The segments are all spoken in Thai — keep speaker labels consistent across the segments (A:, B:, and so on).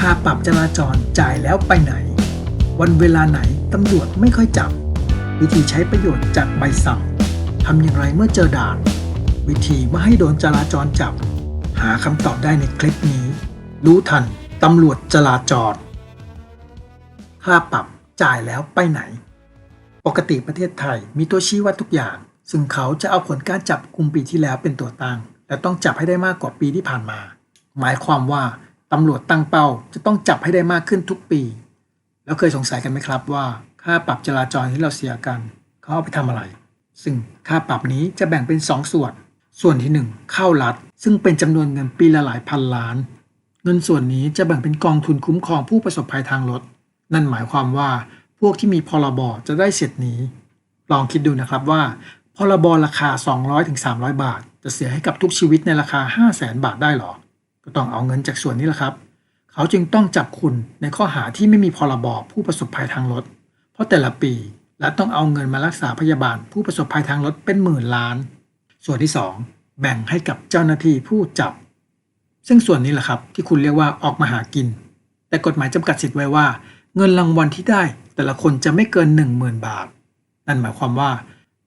A: ค่าปรับจราจรจ่ายแล้วไปไหน วันเวลาไหนตำรวจไม่ค่อยจับ วิธีใช้ประโยชน์จากใบสั่งทำอย่างไรเมื่อเจอด่าน วิธีไม่ให้โดนจราจรจับ หาคำตอบได้ในคลิปนี้ รู้ทันตำรวจจราจรค่าปรับจ่ายแล้วไปไหน ปกติประเทศไทยมีตัวชี้วัดทุกอย่าง ซึ่งเขาจะเอาผลการจับกลุ่มปีที่แล้วเป็นตัวตั้งและต้องจับให้ได้มากกว่าปีที่ผ่านมา หมายความว่า ตำรวจตั้งเป้าจะต้องจับให้ได้มากขึ้นทุกปี แล้วเคยสงสัยกันไหมครับว่า ค่าปรับจราจรที่เราเสียกันเขาเอาไปทำอะไร ซึ่งค่าปรับนี้จะแบ่งเป็น 2ส่วน ส่วนที่ 1 เข้ารัฐ ซึ่งเป็นจำนวนเงินปีละหลายพันล้าน เงินส่วนนี้จะแบ่งเป็นกองทุนคุ้มครองผู้ประสบภัยทางรถ นั่นหมายความว่าพวกที่มีพรบจะได้สิทธิ์นี้ ลองคิดดูนะครับว่าพรบราคา 200-300 บาท จะเสียให้กับทุกชีวิตในราคา 500,000 บาทได้หรอ ก็ต้องเอาเงินจากส่วนนี้แหละครับ เขาจึงต้องจับคุณในข้อหาที่ไม่มีพรบผู้ประสบภัยทางรถ เพราะแต่ละปีและต้องเอาเงินมารักษาพยาบาลผู้ประสบภัยทางรถเป็นหมื่นล้าน ส่วนที่ 2 แบ่งให้กับเจ้าหน้าที่ผู้จับ ซึ่งส่วนนี้แหละครับที่คุณเรียกว่าออกมาหากิน แต่กฎหมายจำกัดสิทธิ์ไว้ว่า เงินรางวัลที่ได้ แต่ละคนจะไม่เกิน 10,000 บาท นั่นหมายความว่า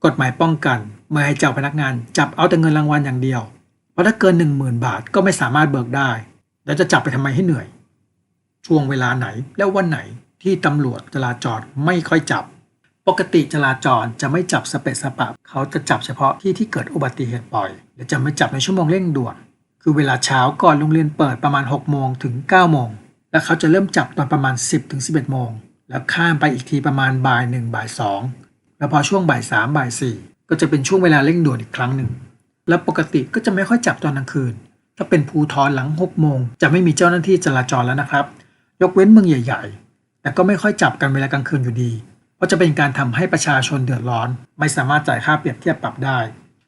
A: กฎหมายป้องกันไม่ให้เจ้าพนักงานจับเอาแต่เงินรางวัลอย่างเดียว ราะถ้าเกิน 10,000 บาทก็ไม่สามารถเบิกได้ แล้วจะจับไปทำไมให้เหนื่อย ช่วงเวลาไหนและวันไหนที่ตำรวจจราจรไม่ค่อยจับ ปกติจราจรจะไม่จับสเปซสปะเขาจะจับเฉพาะที่ที่เกิดอุบัติเหตุบ่อย และจะไม่จับในชั่วโมงเร่งด่วน คือเวลาเช้าก่อนโรงเรียนเปิดประมาณ 6 โมงถึง 9 โมง และเขาจะเริ่มจับตอนประมาณ 10 ถึง 11 โมง แล้วข้ามไปอีกทีประมาณบ่ายหนึ่งบ่ายสองแล้วพอช่วงบ่ายสามบ่ายสี่ก็จะเป็นช่วงเวลาเร่งด่วนอีกครั้งหนึ่ง และปกติก็จะไม่ค่อยจับตอนกลางคืน ถ้าเป็นภูทรหลัง6โมงจะไม่มีเจ้าหน้าที่จราจรแล้วนะครับ ยกเว้นเมืองใหญ่ ๆ แต่ก็ไม่ค่อยจับกันเวลากลางคืนอยู่ดีเพราะจะเป็นการทำให้ประชาชนเดือดร้อน ไม่สามารถจ่ายค่าเปรียบเทียบปรับได้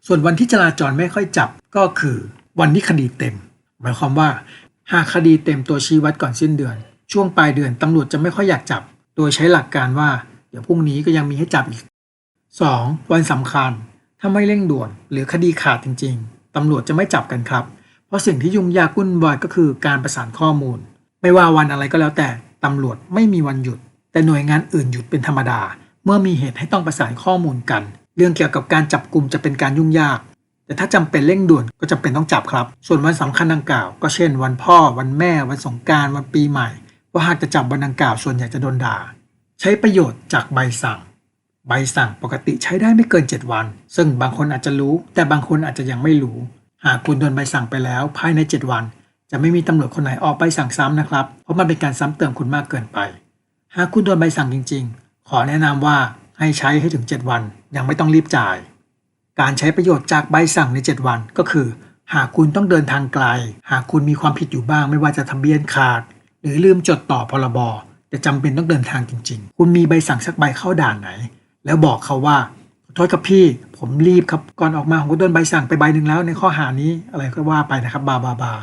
A: ส่วนวันที่จราจรไม่ค่อยจับก็คือ วันที่คดีเต็ม หมายความว่า หากคดีเต็มตัวชี้วัดก่อนสิ้นเดือน ช่วงปลายเดือนตำรวจจะไม่ค่อยอยากจับ โดยใช้หลักการว่า เดี๋ยวพรุ่งนี้ก็ยังมีให้จับอีก 2. วันสำคัญ ถ้าไม่เร่งด่วน หรือคดีขาดจริง ๆ ตำรวจจะไม่จับกันครับ เพราะสิ่งที่ยุ่งยากวุ่นวายก็คือการประสานข้อมูล ไม่ว่าวันอะไรก็แล้วแต่ ตำรวจไม่มีวันหยุด แต่หน่วยงานอื่นหยุดเป็นธรรมดา เมื่อมีเหตุให้ต้องประสานข้อมูลกัน เรื่องเกี่ยวกับการจับกลุ่มจะเป็นการยุ่งยาก แต่ถ้าจำเป็นเร่งด่วนก็จำเป็นต้องจับครับ ส่วนวันสำคัญดังกล่าว ก็เช่น วันพ่อ วันแม่ วันสงการวันปีใหม่ ว่าหากจะจับวันดังกล่าวส่วนใหญ่จะโดนด่า ใช้ประโยชน์จากใบสั่ง ใบสั่งปกติใช้ได้ไม่เกิน 7 วัน ซึ่งบางคนอาจจะรู้ แต่บางคนอาจจะยังไม่รู้ หากคุณโดนใบสั่งไปแล้ว ภายใน 7 วัน จะไม่มีตำรวจคนไหนออกใบสั่งซ้ำนะครับ เพราะมันเป็นการซ้ำเติมคุณมากเกินไป หากคุณโดนใบสั่งจริง ๆ ขอแนะนำว่าให้ใช้ให้ถึง 7 วัน ยังไม่ต้องรีบจ่าย การใช้ประโยชน์จากใบสั่งใน 7 วันก็คือ หากคุณต้องเดินทางไกล หากคุณมีความผิดอยู่บ้าง ไม่ว่าจะทะเบียนขาด หรือลืมจดต่อพรบแต่จำเป็นต้องเดินทางจริง ๆ คุณมีใบสั่งสักใบเข้าด่านไหน แล้วบอกเขาว่าขอโทษครับพี่ ผมรีบครับก่อนออกมาผมก็โดนใบสั่งไปใบหนึ่งแล้ว ในข้อหานี้อะไรก็ว่าไปนะครับบาบาบา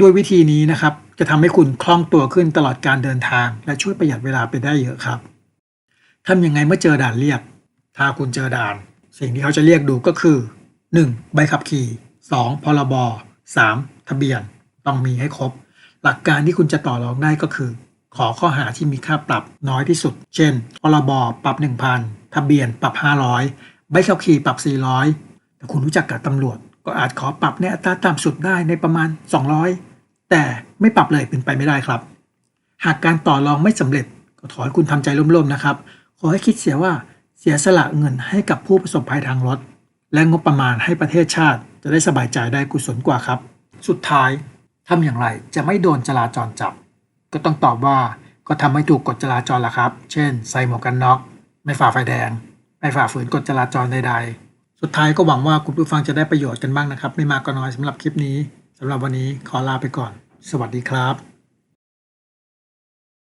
A: ด้วยวิธีนี้นะครับ จะทำให้คุณคล่องตัวขึ้นตลอดการเดินทาง และช่วยประหยัดเวลาไปได้เยอะครับทำยังไงเมื่อเจอด่านเรียก ถ้าคุณเจอด่าน สิ่งที่เขาจะเรียกดูก็คือ 1. ใบขับขี่ 2. พรบ 3. ทะเบียน ต้องมีให้ครบ หลักการที่คุณจะต่อรองได้ก็คือ ขอข้อหาที่มีค่าปรับน้อยที่สุด เช่น พรบ ปรับ 1,000 ทะเบียนปรับ 500 ใบขับขี่ปรับ 400 แต่คุณรู้จักกับตำรวจ ก็อาจขอปรับในอัตราต่ำสุดได้ในประมาณ 200 แต่ไม่ปรับเลยเป็นไปไม่ได้ครับ หากการต่อรองไม่สำเร็จก็ขอให้คุณทำใจร่มๆนะครับ ขอให้คิดเสียว่าเสียสละเงินให้กับผู้ประสบภัยทางรถ และงบประมาณให้ประเทศชาติ จะได้สบายใจได้กุศลกว่าครับ สุดท้ายทำอย่างไรจะไม่โดนจราจรจับ ก็ต้องตอบว่าก็ทำให้ถูกกฎจราจรละครับ เช่น ใส่หมวกกันน็อก ไม่ฝ่าไฟแดง ไม่ฝ่าฝืนกฎจราจรใดๆ สุดท้ายก็หวังว่าคุณผู้ฟังจะได้ประโยชน์กันบ้างนะครับ ไม่มากก็น้อยสำหรับคลิปนี้สำหรับวันนี้ขอลาไปก่อน สวัสดีครับ